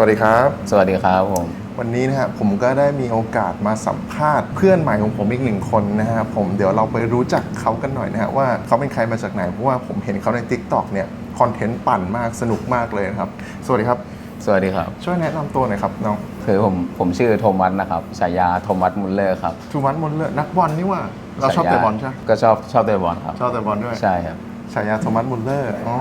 วัสดีครับ สวัสดีครับผม วันนี้นะฮะผมก็ได้มีโอกาสมาสัมภาษณ์เพื่อนใหม่ของผมอีกหนึ่งคนนะฮะผมเดี๋ยวเราไปรู้จักเขากันหน่อยนะฮะว่าเขาเป็นใครมาจากไหนเพราะว่าผมเห็นเขาใน Tik t o อกเนี่ยคอนเทนต์ปั่นมากสนุกมากเลยนะครับ สวัสดีครับ สวัสดีครับ ช่วยแนะนำตัวหน่อยครับน้องคือผมผมชื่อโทมัสนะครับฉายาโทมัสมุลเลอร์ครับทูมันมนเลอร์นักบอลนี่ว่าเราชอบฉยเตะบอลใช่ไหมก็ชอบชอบเตะบอลครับ ชอบเตะบอลด้วยใช่ครับฉายาโทมัสมุลเลอร์อ๋อ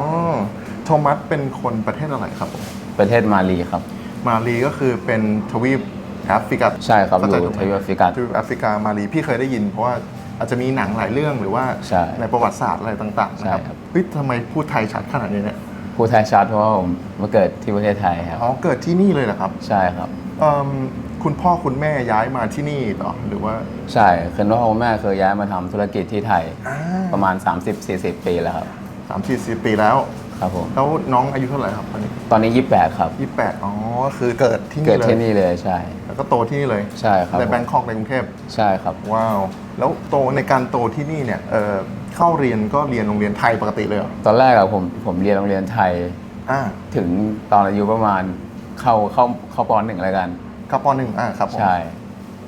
โทมัสเป็นคนประเทศอะไรครับผม ประเทศมาลีครับ มาลีก็คือเป็นทวีปแอฟริกาใช่ครับเข้าอใจยู่ถูกไหมทวีปแอฟริกาทวีปแอฟริกามาลีพี่เคยได้ยิน เพราะว่าอาจจะมีหนังหลายเรื่องหรือว่าใช่ประวัติศาสตร์อะไรต่างๆนะครับใช่ครับเฮ้ยทำไมพูดไทยชัดขนาดนี้เนี่ยผู้ไทยชัดเพราะว่าผมมาเกิดที่ประเทศไทยครับอ๋อเกิดที่นี่เลยเหรอครับ ใช่ครับเอิ่มคุณพ่อคุณแม่ย้ายมาที่นี่เหรอหรือว่าใช่คือพ่อคุณแม่เคยย้ายมาทำธุรกิจที่ไทยอ่าประมาณ 30-40 ปีแล้วครับสามสี่สิบปีแล้ว ครับผมแล้วน้องอายุเท่าไหร่ครับตอนนี้ตอนนี้ 28 ครับ ยี่แปดอ๋อคือเกิดที่เกินี่ดเลยที่นี่เลยใช่ แล้วก็โตที่นี่เลยใช่ครับ ในผมแบงคอกในกรุงเทพใช่ครับ ว้าว แล้วโตในการโตที่นี่เนี่ยเอ่อเข้าเรียนก็เรียนโรงเรียนไทยปกติเลยเหรอตอนแรกอะผมผมเรียนโรงเรียนไทยอ่าถึงตอนอายุประมาณเข้าเข้าเข้าปหนึ่งแล้วกัน ครับปหนึ่งอ่าครับผมใช่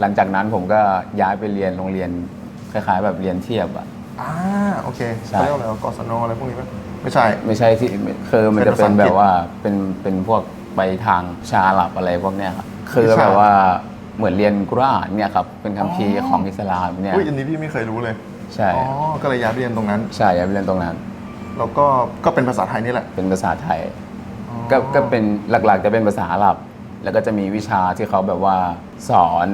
หลังจากนั้นผมก็ย้ายไปเรียนโรงเรียนคล้ายๆ แบบเรียนเทียบอะ อ่าโอเคใช่ เขาเรียกว่าอะไรวะกศนอะไรพวกนี้ปะ ไม่ใช่ ไม่ใช่ที่คือมันจะเป็เป็นนภาษาอังกฤษแบบว่าเป็นเป็นพวกไปทางชาอาหรับอะไรพวกเนี้ยครับคือวิชาแบบว่าเหมือนเรียนกุรอานเนี่ยครับเป็นคัมภีร์อ๋อของอิสลามเนี่ยอุ้ยอันนี้พี่ไม่เคยรู้เลย ใช่อ๋อก็เลยย้ายไปเรียนตรงนั้น ใช่ย้ายไปเรียนตรงนั้นแล้วก็ก็เป็นภาษาไทยนี่แหละ เป็นภาษาไทยอ๋อก็ก็เป็นหลักๆจะเป็นภาษาอาหรับ แล้วก็จะมีวิชาที่เขาแบบว่าสอน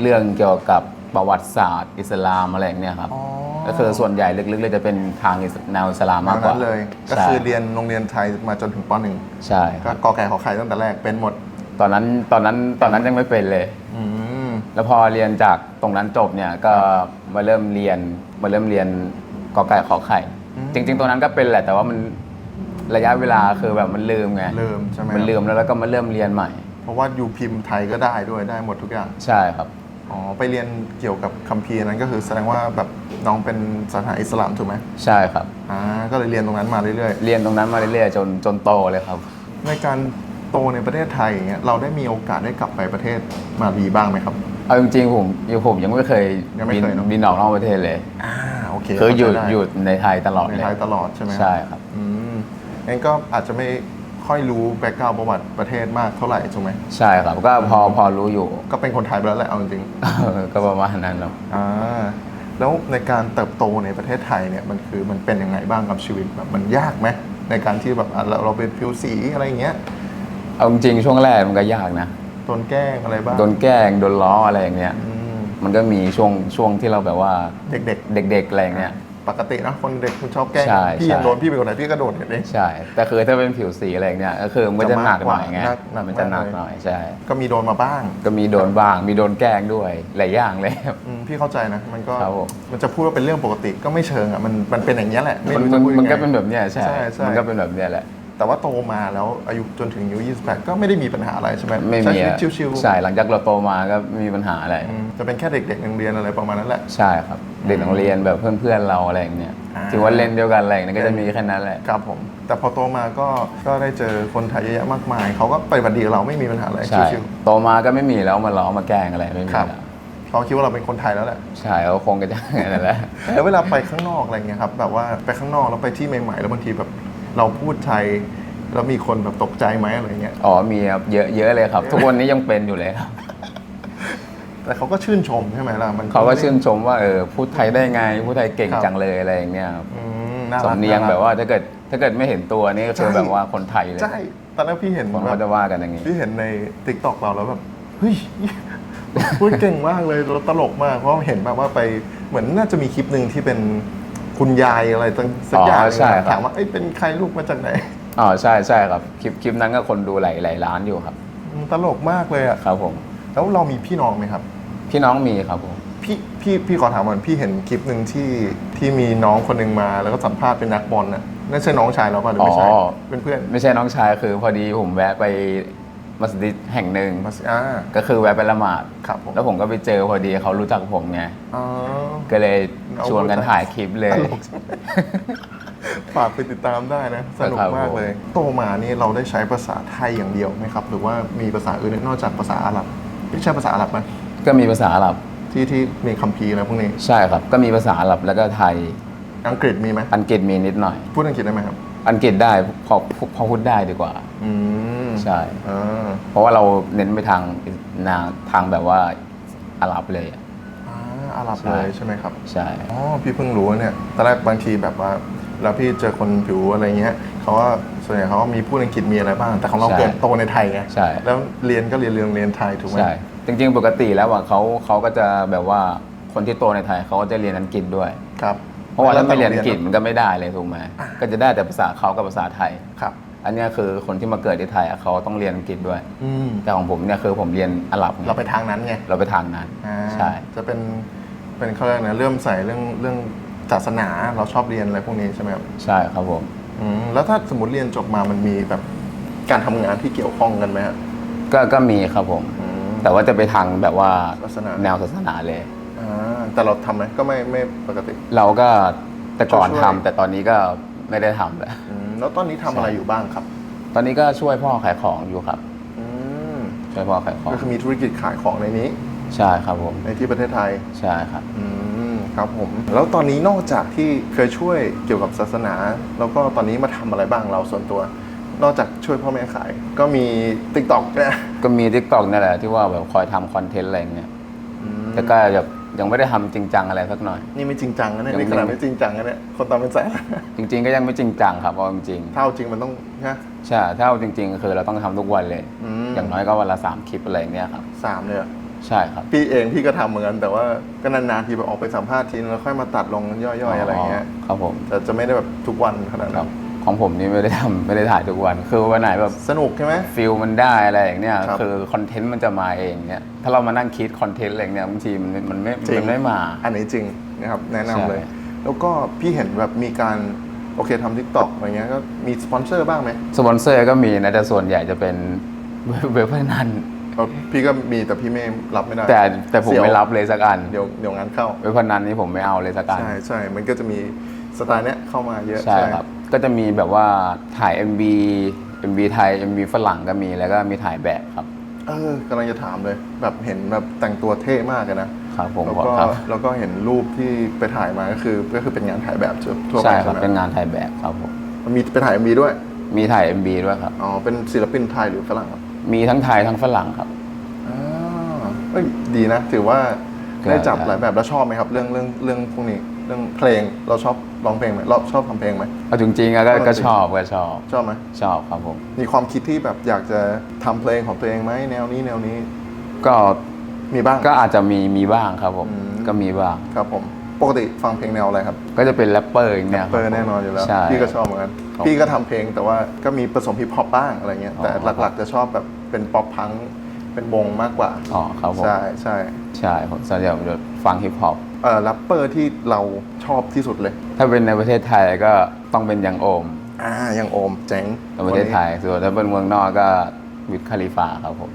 เรื่องเกี่ยวกับประวัติศาสตร์ อิสลามอะไรอย่างเนี้ยครับอ๋อ ก็คือส่วนใหญ่ลึกๆเลยจะเป็นทางอิสแนวอิสลามมากกดัว่างนั้นเลย ก็ใช่คือเรียนโรงเรียนไทยมาจนถึงปหนึ่งใช่คก็รับกอไก่ขอไข่ตั้งแต่แรกเป็นหมด ตอนนั้นตอนนั้นตอนนั้นยังไม่เป็นเลยอืมแล้วพอเรียนจากตรงนั้นจบเนี่ยก็มาเริ่มเรียนมาเริ่มเรียนกอไก่ขอไข่อืมจริง ๆ ตรงนั้นก็เป็นแหละแต่ว่ามันระยะเวลาคือแบบมันลืมไงลืมใช่ไหมมันลืมแล้วแล้วก็มาเริ่มเรียนใหม่ เพราะว่าอยู่พิมพ์ไทยก็ได้ด้วยได้หมดทุกอย่างใช่ครับ อ๋อไปเรียนเกี่ยวกับคัมภีร์นั้นก็คือแสดงว่าแบบน้องเป็นศาสนาอิสลามถูกไหมใช่ครับ อ่าก็เลยเรียนตรงนั้นมาเรื่อยเรียนตรงนั้นมาเรื่อยๆจนจนโตเลยครับ ๆ ในการโตในประเทศไทยอย่างเงี้ยเราได้มีโอกาสได้กลับไปประเทศมาลีบ้างไหมครับ เอาจริงๆผมผมยังไม่เคยยังไม่บินเคยเนอะ บินออกนอกประเทศเลย อ่าโอเคคืออยู่เข้าใจได้อยู่ในไทยตลอดในเลยไทยตลอดใช่ไหมใช่ครับ อืมงั้นก็อาจจะไม่ ค่อยรู้แบ็กกราวประวัติประเทศมากเท่าไหร่ถูกไหมใช่ครับก็พอพอรู้อยู่ ก็เป็นคนไทยไปแล้วแหละเอาจริงก็ประมาณนั้นครับๆอ่าแล้วในการเติบโตในประเทศไทยเนี่ยมันคือมันเป็นยังไงบ้างกับชีวิตแบบมันยากไหมในการที่แบบอะเราเราเป็นผิวสีอะไรอย่างเงี้ยเอาจริงๆช่วงแรกมันก็ยากนะโดนแกล้งอะไรบ้างโดนแกล้งโดนล้ออะไรอย่างเงี้ยอืมมันก็มีช่วงช่วงที่เราแบบว่าเด็กเด็กๆอะไรอย่างเงี้ยๆ ปกตินะคนเด็กคุณชอบแกล้งใช่พี่ยังใช่ โดนพี่เป็นคนไหนพี่ก็โดนเห็นเอง ใช่ แต่คือถ้าเป็นผิวสีอะไรอย่างเงี้ยก็คือมันก็จะหนักหน่อยไงหนักหนักมันจะหนักมากเลยหน่อยใช่ ก็มีโดนมาบ้าง ก็มีโดนบ้าง มีโดนแกล้งด้วยหลายอย่างเลยอืมพี่เข้าใจนะ มันก็ครับผม มันจะพูดว่าเป็นเรื่องปกติก็ไม่เชิงอะมันมันเป็นอย่างนี้ยแหละไม่มันรู้มัจะนพูดมันยังก็ไงเป็นแบบเนี้ยใช่ ใช่ใช่ มันก็เป็นแบบเนี้ยแหละ แต่ว่าโตมาแล้วอายุจนถึงอายุ28 ก็ไม่ได้มีปัญหาอะไรใช่ไหมไม่ใช้มีชีวิตอะชิวๆใช่หลังจากเราโตมาก็ไม่มีปัญหาอะไร อืมจะเป็นแค่เด็กๆโรงเรียนอะไรประมาณนั้นแหละ ใช่ครับ เด็กโรงเรียนแบบเพื่อนๆเราอะไรอย่างเงี้ยอ่า ถือว่าเล่นเดียวกันอะไรอย่างเงี้ยก็จะมีแค่นั้นแหละ ครับผม แต่พอโตมาก็ก็ได้เจอคนไทยเยอะแยะมากมาย เขาก็ปฏิบัติดีกับเราไม่มีปัญหาอะไรใช่ ชิวโตมาก็ไม่มีแล้วมาล้อมาแกล้งอะไรไม่มีครับแล้วๆเขาคิดว่าเราเป็นคนไทยแล้วแหละ ใช่เขาคงจะอย่างนั้นแหละ แล้วเวลาไปข้างนอกอะไรเงี้ยครับแบบว่าไปข้างนอกแล้วไปที่ใหม่ๆ แล้วบางทีแบบ เราพูดไทยแล้วมีคนแบบตกใจไหมอะไรเงี้ยอ๋อมีครับเยอะเยอะเลยครับ ทุกวันนี้ยังเป็นอยู่เลยครับ แต่เขาก็ชื่นชมใช่ไหมล่ะมันเขาก็ชื่นชมว่าเออพูดไทยได้ไงพูดไทยเก่งครับจังเลยอะไรอย่างเงี้ยครับอืมน่ารักสำเนียงารักแบบว่าถ้าเกิดถ้าเกิดไม่เห็นตัวนี่ก็คือใช่แบบว่าคนไทยเลยใช่ตอนนั้นพี่เห็นคนแบเขาบจะว่ากันอย่างงี้ พี่เห็นในติ๊กต็อกเราแล้วแบบเฮ้ยพูดเก่งมากเลยแล้วตลกมากเพราะเห็นแบบว่าไปเหมือนน่าจะมีคลิปหนึ่งที่เป็น คุณยายอะไรตั้งสักอย่างอ๋อใช่ครับ ถามว่าเอ้ยเป็นใครลูกมาจากไหน อ๋อใช่ใช่ครับคลิปคลิปนั้นก็คนดูหลายหลายล้านอยู่ครับอืมตลกมากเลยอะครับผม แล้วเรามีพี่น้องไหมครับ พี่น้องมีครับผม พี่พี่พี่ขอถามก่อนพี่เห็นคลิปหนึ่งที่ที่มีน้องคนหนึ่งมา แล้วก็สัมภาษณ์เป็นนักบอลน่ะนั่นใช่น้องชายเราป่ะหรือไม่ใช่อ๋อ เป็นเพื่อน ไม่ใช่น้องชายคือพอดีผมแวะไป มัสยิดแห่งหนึ่งมาสิอ่าก็คือแวะไปละหมาด ครับผมแล้วผมก็ไปเจอพอดีเขารู้จักผมไงอ๋อ ก็เลยเอาชวนกันถ่ายคลิปเลย ตลกจัง ฝากไปติดตามได้นะ สนุกครับมากเลย โตมานี่เราได้ใช้ภาษาไทยอย่างเดียวไหมครับ หรือว่ามีภาษาอื่นนอกจากภาษาอาหรับไม่ใช่ภาษาอาหรับไหมก็มีภาษาอาหรับที่ที่มีคัมภีร์อะไรพวกนี้ ใช่ครับ ก็มีภาษาอาหรับแล้วก็ไทย อังกฤษมีไหมอังกฤษมีนิดหน่อย พูดอังกฤษได้ไหมครับ อังกฤษได้พอพอพอพูดได้ดีกว่า อืม ใช่ อ่าเพราะว่าเราเน้นไปทางนางทางแบบว่าอาหรับเลยอะ อ่าอาหรับใช่เลยใช่ไหมครับ ใช่ อ๋อพี่เพิ่งรู้เนี่ยตอนแรกบางทีแบบว่าแล้วพี่เจอคนผิวอะไรเงี้ยเขาว่าส่วนใหญ่เขาก็มีพูดอังกฤษมีอะไรบ้าง แต่ของเราเกิดโตในไทยไงใช่ แล้วเรียนก็เรียนเรียนเรียนไทยถูกไหม ใช่ จริงๆ ปกติแล้วอะเขาเขาก็จะแบบว่าคนที่โตในไทยเขาก็จะเรียนอังกฤษด้วย ครับเพราะว่าถ้าไม่เรียนอังกฤษมันก็ไม่ได้เลยถูกไหมก็จะได้แต่ภาษาเขากับภาษาไทย ครับ อันเนี้ยคือคนที่มาเกิดที่ไทยอะเขาต้องเรียนอังกฤษด้วย อืมแต่ของผมเนี่ยคือผมเรียนอาหรับไงเราไปทางนั้นไงเราไปทางนั้น อ่าใช่ จะเป็นเป็นเขาเรียกนะเริ่มใส่เรื่องเรื่องศาสนาเราชอบเรียนอะไรพวกนี้ใช่ไหมครับใช่ครับผม อืมแล้วถ้าสมมติเรียนจบมามันมีแบบการทำงานที่เกี่ยวข้องกันไหมครับ ก็ก็มีครับผมอืมแต่ว่าจะไปทางแบบว่าศาสนา แนวศาสนาเลย อ่าแต่เราทำไหมก็ไม่ไม่ปกติ เราก็แต่ก่อนช่วยทำแต่ตอนนี้ก็ไม่ได้ทำแล้ว อืม แล้วตอนนี้ทำอะไรอยู่บ้างครับ ตอนนี้ก็ช่วยพ่อขายของอยู่ครับ อืมช่วยพ่อขายของก็คือมีธุรกิจขายของในนี้ ใช่ครับผมในที่ประเทศไทย ใช่ครับ อืมครับผม แล้วตอนนี้นอกจากที่เคยช่วยเกี่ยวกับศาสนา แล้วก็ตอนนี้มาทำอะไรบ้างเราส่วนตัว นอกจากช่วยพ่อแม่ขาย ก็มีติ๊กต็อกนะก็มีทิกตอกนี่นแหละที่ว่าแบบคอยทำคอนเทนต์อะไรอย่างเงี้ย อืมแต่ก็แบบ ยังไม่ได้ทำจริงจังอะไรสักหน่อย นี่ไม่จริงจังนะเนี่ยยังนี่ขนาดไม่ไม่จริงจังนะเนี่ยคนตามเป็นแสนจริง ๆ ก็ยังไม่จริงจังครับเอาจริงเท่าจริงมันต้องนะๆใช่ ถ้าเอาจริงๆ คือเราต้องทำทุกวันเลย อืม อย่างน้อยก็วันละสามคลิปอะไรอย่างเงี้ยครับ สามเลยเหรอใช่ครับ พี่เองพี่ก็ทำเหมือนกันแต่ว่าก็นานๆทีแบบออกไปสัมภาษณ์ทีนึงแล้วค่อยมาตัดลงย่อยๆอะไรเงี้ย ครับผม แต่จะไม่ได้แบบทุกวันขนาดครันั้บ น ของผมนี่ไม่ได้ทำไม่ได้ถ่ายทุกวัน คือวันไหนแบบสนุกใช่ไหม ฟิลมันได้อะไรอย่างเนี้ยครับ คือคอนเทนต์มันจะมาเองเนี่ยถ้าเรามานั่งคิดคอนเทนต์อะไรอย่างเนี้ยบางทีมันมันไม่จริงมันไม่มา อันนี้จริงนะครับแนะนำเลย ใช่ แล้วก็พี่เห็นแบบมีการโอเคทำทิกตอกอะไรเงี้ยก็มีสปอนเซอร์บ้างไหมสปอนเซอร์ก็มีนะแต่ส่วนใหญ่จะเป็นเว็บพนันเอาพี่ก็มีแต่พี่ไม่รับไม่ได้แต่แต่ผมเสี่ยวไม่รับเลยสักอันเดี๋ยวเดี๋ยวงานเข้า เว็บพนันนี่ผมไม่เอาเลยสักอัน ใช่ใช่มันก็จะมีสไตล์เนี้ยเข้ามาเยอะใช่ครับ ก็จะมีแบบว่าถ่าย MV MV ไทย MV ฝรั่งก็มีแล้วก็มีถ่ายแบบครับ เออกำลังจะถามเลย แบบเห็นแบบแต่งตัวเท่มากเลยนะครับผมแล้วขอก็ครับ แล้วก็เห็นรูปที่ไปถ่ายมาก็คือก็คือเป็นงานถ่ายแบบทั่วไปใช่คใช่รับไหมเป็นงานถ่ายแบบครับผมมันมีไปถ่ายมีด้วยมีถ่าย MV ด้วยครับ อ๋อเป็นศิลปินไทยหรือฝรั่งครับมีทั้งไทยทั้งฝรั่งครับ อ่าเอ้ยดีนะ ถือว่าครับได้จับหลายแบบแล้วชอบไหมครับ เรื่องเรื่องเรื่องพวกนี้เรื่องเพลงเราชอบร้องเพลงไหมเราชอบทำเพลงไหม เอาจริงๆอะก็ก็ก็จริงชอบก็ชอบชอบไหมชอบครับผม มีความคิดที่แบบอยากจะทำเพลงของตัวเองไหมแนวนี้แนวนี้ก็มีบ้าง ก็อาจจะมีมีบ้างครับผม อืม ก็มีบ้าง ครับผมปกติฟังเพลงแนวอะไรครับก็จะเป็นแรปเปอร์อย่างเนี้ยเปอร์แน่นอนอยู่แล้ว ใช่ พี่ก็ชอบเหมือนกันครับพี่ก็ทำเพลงแต่ว่าก็มีผสมฮิปฮอปบ้างอะไรเงี้ย อ๋อ แต่หลักๆจะชอบแบบเป็นป๊อปพังเป็นวงมากกว่าอ๋อครับผมใช่ใช่ ใช่ผมส่วนใหญ่ผมจะฟังฮิปฮอป เอ่อแรปเปอร์ที่เราชอบที่สุดเลยถ้าเป็นในประเทศไทยก็ต้องเป็นยังโอมอ่ายังโอมเจ๋งในประเทศไทยส่วนถ้าเป็นเมืองนอกก็วิทคาลิฟาครับผม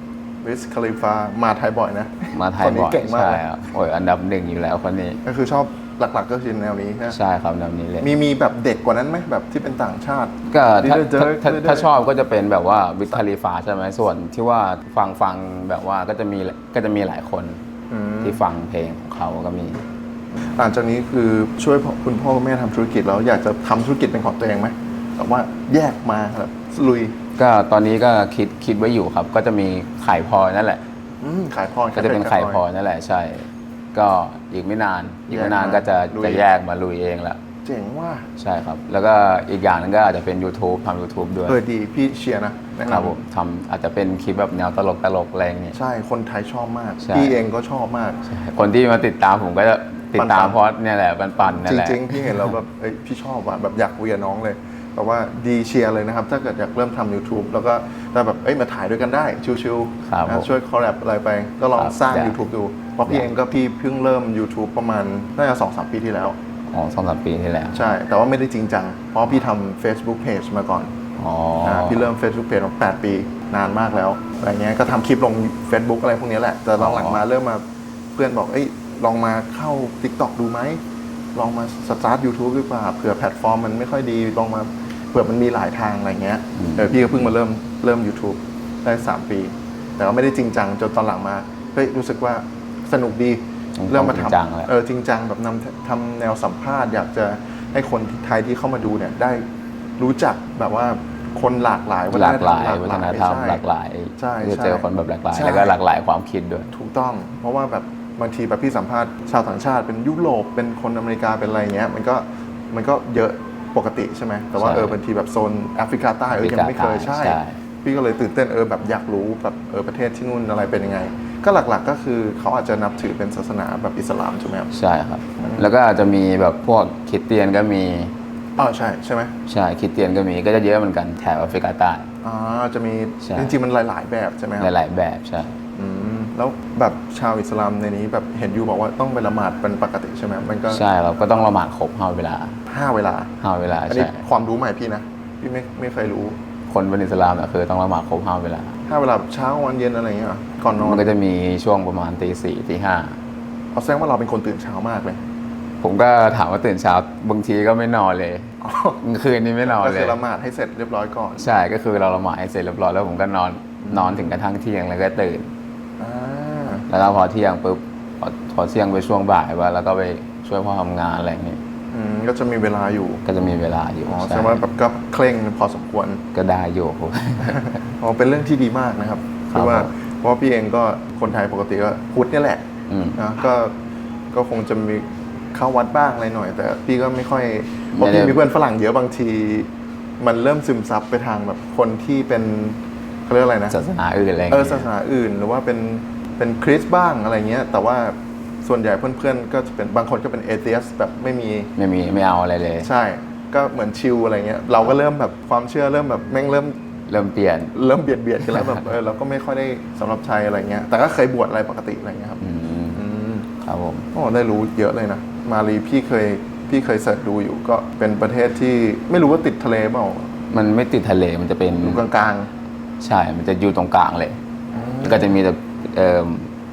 วิสคาลิฟามาไทยบ่อยนะ มาไทยคนนี้บ่อยเก่งมากใช่เลยครับโอ้ยอันดับหนึ่งอยู่แล้วคนนี้ ก็คือชอบหลักๆก็คือแนวนี้นะใช่ครับแนวนี้เลยมีมีแบบเด็กกว่านั้นไหมแบบที่เป็นต่างชาติ ก็ถ้า Leader ถ้า Dirk ถ้า Leader ถ้าชอบก็จะเป็นแบบว่าวิทคาลิฟาใช่ไหมส่วนที่ว่าฟังฟังแบบว่าก็จะมีก็จะมีหลายคนอืมที่ฟังเพลงของเขาก็มี หลังจากนี้คือช่วยพ่อคุณพ่อคุณแม่ทำธุรกิจแล้วอยากจะทำธุรกิจเป็นของตัวเองไหมแบบว่าแยกมาแบบลุย ก็ตอนนี้ก็คิดคิดไว้อยู่ครับ ก็จะมีขายพลอยนั่นแหละอืมขายพรก็จะเป็นขายพลอยนั่นแหละใช่ ก็อีกไม่นานอีกไม่นานก็จะลุยจะแยกมาลุยเองละเจ๋งว่าใช่ครับ แล้วก็อีกอย่างหนึงก็อาจจะเป็น YouTube ทำ YouTube ด้วยเออดีพี่เชียร์นะแนะนำครับผมทำอาจจะเป็นคลิปแบบแนวตลกตลกๆอะไรอย่างเงี้ยใช่ คนไทยชอบมากใช่พี่เองก็ชอบมากใช่คนที่มาติดตามผมก็จะ ติดตามปั่นๆเพราะเนี่ยแหละปันๆนั่จนแหละริงๆพี่เห็นแล้วแบบเอ้ยพี่ชอบว่ะแบบอยากคุยกับน้องเลยแต่ว่าดีเชียร์เลยนะครับ ถ้าเกิดอยากเริ่มทำ YouTube แล้วก็ถ้าแบบเอ้ยมาถ่ายด้วยกันได้ชิวครับๆผมนะช่วยคอลแลบอะไรไป ก็ลองครับสร้างได้ YouTube ดูเพราะพี่เองก็พี่เพิ่งเริ่ม YouTube ประมาณน่าจะสองสามปีที่แล้ว อ๋อสองสามปีที่แล้วใช่ แต่ว่าไม่ได้จริงจัง เพราะพี่ทำ Facebook Page มาก่อนอ๋ออาพี่เริ่ม Facebook Page มา8ปีนานมากแล้วอะไรเงี้ยก็ทำคลิปลง Facebook อะไรพวกนี้แหละ แต่หลังๆมาเริ่มมาเพื่อนบอกเอ้ย ลองมาเข้า TikTok ดูไหม ลองมาสตาร์ท YouTube ดีกว่าเผื่อแพลตฟอร์มมันไม่ค่อยดีลองมาเผื่อมันมีหลายทางอะไรเงี้ยอืมเออพี่ก็เพิ่งมาเริ่มเริ่ม YouTube ได้ 3 ปี แต่ว่าไม่ได้จริงจังจนตอนหลังมาเฮ้ยรู้สึกว่าสนุกดีต้องเริ่มมาจริงทำจังแล้วเออจริงจังแบบนำทำแนวสัมภาษณ์อยากจะให้คนที่ไทยที่เข้ามาดูเนี่ยได้รู้จักแบบว่าคนหลากหลายหลากหลายวัฒนธรรมใช่หลากหลายใช่จะใช่เจอคนแบบหลากหลายใช่แล้วก็หลากหลายความคิดด้วย ถูกต้อง เพราะว่าแบบ บางทีแบบพี่สัมภาษณ์ชาวต่างชาติเป็นยุโรปเป็นคนอเมริกาเป็นอะไรเงี้ยมันก็มันก็เยอะปกติใช่ไหมแต่ว่าใช่เออบางทีแบบโซนแอฟริกาใต้เออยังไม่เคยแอฟริกาใช่ ใช่ พี่ก็เลยตื่นเต้นเออแบบอยากรู้แบบเออประเทศที่นู่นอะไรเป็นยังไง ก็หลักๆก็คือเขาอาจจะนับถือเป็นศาสนาแบบอิสลามใช่ไหมครับใช่ครับ แล้วก็อาจจะมีแบบพวกคริดเตียนก็มีอ๋อใช่ใช่ไหมใช่คริดเตียนก็มีก็จะเยอะเหมือนกันแถบแอฟริกาใต้อ๋อจะมีใช่ จริงๆมันหลายๆแบบใช่ไหมคหรับลาย ๆ แบบใช่ อืม แล้วแบบชาวอิสลามในนี้แบบเห็นยูบอกว่าต้องไปละหมาดเป็นปกติใช่ไหมมันก็ใช่เราก็ต้องละหมาดครบห้าเวลาห้าเวลาห้าเวลาอันนี้ใช่ความรู้ใหม่พี่นะพี่ไม่ไม่เคยรู้คนเป็นอิสลามเนี่ยคือต้องละหมาดครบห้าเวลาห้าเวลาเช้าวันเย็นอะไรอย่างเงี้ยเหรอก่อนนอนมันก็จะมีช่วงประมาณตีสี่ตีห้าเอาแสดงว่าเราเป็นคนตื่นเช้ามากเลยผมก็ถามว่าตื่นเช้าบางทีก็ไม่นอนเลยอ๋อกลางคืนนี้ไม่นอนก็เลคืย อละหมาดให้เสร็จเรียบร้อยก่อน ใช่ก็คือเราละหมาดให้เสร็จเรียบร้อยแล้วผมก็นอนนอนถึงกระทั่งเที่ยงแล้วก็ตื่นอ่า แล้วก็พอเที่ยงปุ๊บพอพอเที่ยงไปช่วงบ่ายว่าแล้วก็ไปช่วยพ่อทำงานอะไรอย่างนี้อืมก็จะมีเวลาอยู่ก็จะมีเวลาอยู่อ๋อแสใช่ดงว่าแบบก็เคร่งพอสมควร ก็ได้อยู่ อ๋อเป็นเรื่องที่ดีมากนะครับคเพรับราะว่าผม เพราะว่าพี่เองก็คนไทยปกติก็พุทธเนี่ยแหละอืม นะก็ก็คงจะมีเข้าวัดบ้างอะไรหน่อย แต่พี่ก็ไม่ค่อยเพราะไม่ได้ พี่มีเพื่อนฝรั่งเยอะบางที มันเริ่มซึมซับไปทางแบบคนที่เป็นเขาเรียกอะไรนะศาสนาอื่นอะไรอย่างเออเงี้ยศาสนาอื่น หรือว่าเป็น เป็นคริสต์บ้างอะไรเงี้ย แต่ว่าส่วนใหญ่เพื่อนๆ ก็จะเป็นบางคนก็เป็นเอเ e ียสแบบไม่มีไม่มีไม่เอาอะไรเลย ใช่ ก็เหมือนชิลอะไรเงี้ย เราก็เริ่มแบบความเชื่อเริ่มแบบแม่งเริ่มเริ่มเปลี่ยน เริ่มเบียดเบียดกันแล้วแบบเออเราก็ไม่ค่อยได้สำหรับชัยอะไรเงี้ย แต่ก็เคยบวชอะไรปกติอะไรเงี้ยครับอืมอืมครับผมโอ้ได้รู้เยอะเลยนะ มาลีพี่เคยพี่เคยเสิร์ชดูอยู่ก็เป็นประเทศที่ไม่รู้ว่าติดทะเลเปล่า มันไม่ติดทะเลมันจะเป็นอยู่กลางใช่ มันจะอยู่ตรงกลางเลยๆแล้วก็จะมีแต่เอ่อ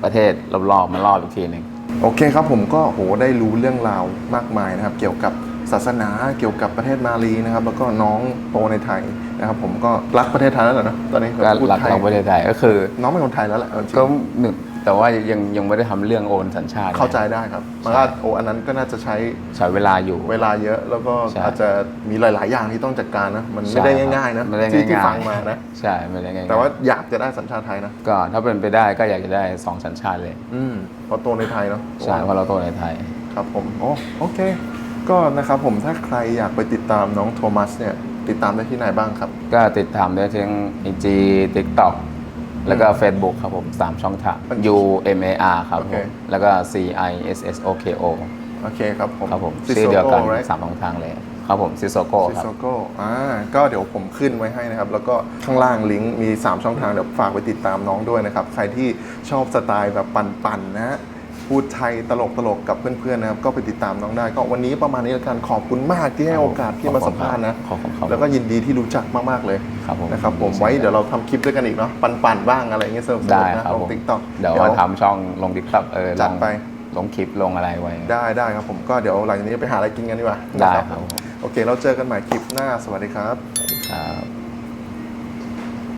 ประเทศรอบๆมันรอบอีกทีหนึ่งโอเคครับผมก็โหได้รู้เรื่องราวมากมายนะครับ เกี่ยวกับศาสนาเกี่ยวกับประเทศมาลีนะครับ แล้วก็น้องโตในไทยนะครับ ผมก็รักประเทศไทยแล้วเหรอนะตอนนี้ก็พูดหลักไทยของประเทศไทยก็คือ น้องเป็นคนไทยแล้วแหละเอาจริง ก็หนึ่ง แต่ว่ายังยังไม่ได้ทำเรื่องโอนสัญชาติเข้าใจได้ครับมันก็โอ้อันนั้นก็น่าจะใช้ใช้เวลาอยู่ เวลาเยอะแล้วก็ใช่อาจจะมีหลาย ๆ อย่างที่ต้องจัดการนะมันไม่ใช่ได้ครับง่าย ๆ นะไม่ได้ที่ที่ง่ายๆ ฟังมานะ ใช่ไม่ได้ง่ายๆแต่ว่าอยากจะได้สัญชาติไทยนะก็ถ้าเป็นไปได้ก็อยากจะได้สองสัญชาติเลยอืมเพราะโตในไทยเนาะ ใช่เพราะเราโตในไทย ครับผมโอ้โอเค ก็นะครับผมถ้าใครอยากไปติดตามน้องโทมัสเนี่ย ติดตามได้ที่ไหนบ้างครับ ก็ติดตามได้ทั้ง IG TikTok แล้วก็ Facebook ครับผม 3 ช่องทาง U M A R ครับโอผเค ม แล้วก็ C I S S O K O โอเคครับผมครับผมซิชื่อโซเดียวโก้กันไรสามช่องทางเลย ครับผมซิโซโก้ซิครับ โซโก้อ่าก็เดี๋ยวผมขึ้นไว้ให้นะครับ แล้วก็ข้างล่างลิงก์มี 3 ช่องทางเดี๋ยวฝากไปติดตามน้องด้วยนะครับ ใครที่ชอบสไตล์แบบปั่นๆนะฮะ พูดไทยตลกตลกๆกับเพื่อนๆนะครับ ก็ไปติดตามน้องได้ ก็วันนี้ประมาณนี้แล้วกันขอบคุณมากที่ให้โอกาสที่มาสัมภาษณ์นะขอบคุณครับแล้วก็ยินดีที่รู้จักมากๆเลยครับผมนะครับผมไว้เดี๋ยวเราทำคลิปด้วยกันอีกเนาะปั่นๆบ้างอะไรเงี้ยสนุกๆได้นะครับลงผมติ๊กต็อกเดี๋ยวว่าทำช่องลง TikTok เออลจัดงไปลงคลิปลงอะไรไว้ ได้ได้ครับผมก็เดี๋ยวหลังจากนี้ไปหาอะไรกินกันดีกว่าได้นะครับผมโอเคเราเจอกันใหม่คลิปหน้าสวัสดีครับครับ